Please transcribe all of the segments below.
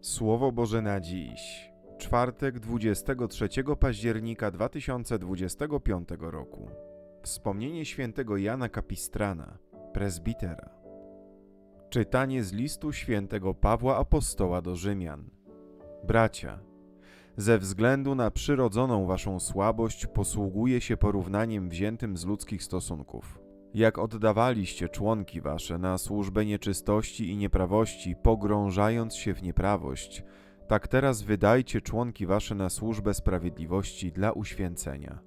Słowo Boże na dziś. Czwartek 23 października 2025 roku. Wspomnienie świętego Jana Kapistrana, prezbitera. Czytanie z listu świętego Pawła Apostoła do Rzymian. Bracia, ze względu na przyrodzoną waszą słabość posługuję się porównaniem wziętym z ludzkich stosunków. Jak oddawaliście członki wasze na służbę nieczystości i nieprawości, pogrążając się w nieprawość, tak teraz wydajcie członki wasze na służbę sprawiedliwości dla uświęcenia.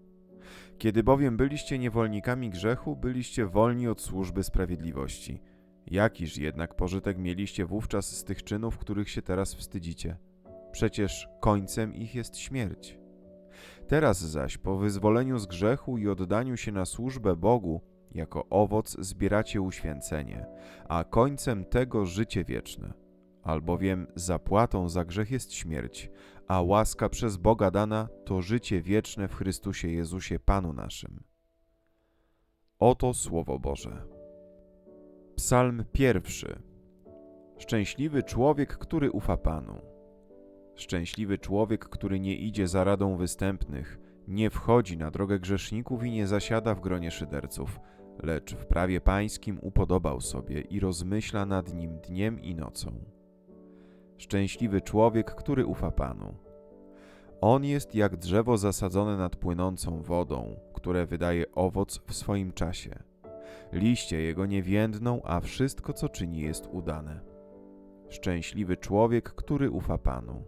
Kiedy bowiem byliście niewolnikami grzechu, byliście wolni od służby sprawiedliwości. Jakiż jednak pożytek mieliście wówczas z tych czynów, których się teraz wstydzicie? Przecież końcem ich jest śmierć. Teraz zaś, po wyzwoleniu z grzechu i oddaniu się na służbę Bogu, jako owoc zbieracie uświęcenie, a końcem tego życie wieczne. Albowiem zapłatą za grzech jest śmierć, a łaska przez Boga dana to życie wieczne w Chrystusie Jezusie Panu naszym. Oto Słowo Boże. Psalm pierwszy. Szczęśliwy człowiek, który ufa Panu. Szczęśliwy człowiek, który nie idzie za radą występnych, nie wchodzi na drogę grzeszników i nie zasiada w gronie szyderców, lecz w prawie pańskim upodobał sobie i rozmyśla nad nim dniem i nocą. Szczęśliwy człowiek, który ufa Panu. On jest jak drzewo zasadzone nad płynącą wodą, które wydaje owoc w swoim czasie. Liście jego nie więdną, a wszystko, co czyni, jest udane. Szczęśliwy człowiek, który ufa Panu.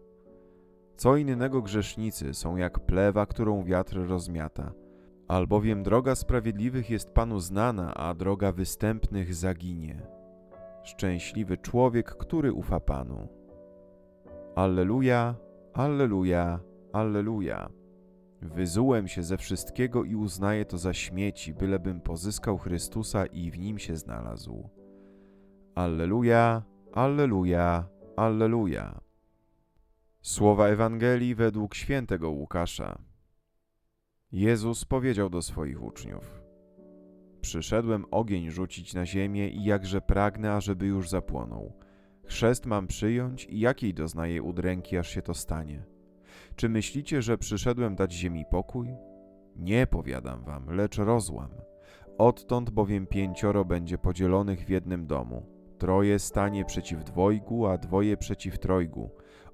Co innego grzesznicy są jak plewa, którą wiatr rozmiata. Albowiem droga sprawiedliwych jest Panu znana, a droga występnych zaginie. Szczęśliwy człowiek, który ufa Panu. Alleluja, Alleluja, Alleluja. Wyzułem się ze wszystkiego i uznaję to za śmieci, bylebym pozyskał Chrystusa i w nim się znalazł. Alleluja, Alleluja, Alleluja. Słowa Ewangelii według świętego Łukasza. Jezus powiedział do swoich uczniów: Przyszedłem ogień rzucić na ziemię i jakże pragnę, ażeby już zapłonął. Chrzest mam przyjąć i jakiej doznaję udręki, aż się to stanie? Czy myślicie, że przyszedłem dać ziemi pokój? Nie powiadam wam, lecz rozłam. Odtąd bowiem pięcioro będzie podzielonych w jednym domu. Troje stanie przeciw dwojgu, a dwoje przeciw trojgu.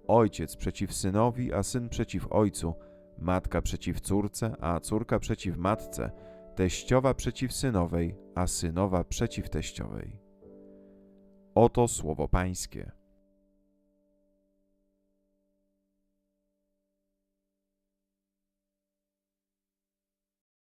Ojciec przeciw synowi, a syn przeciw ojcu. Matka przeciw córce, a córka przeciw matce. Teściowa przeciw synowej, a synowa przeciw teściowej. Oto słowo Pańskie.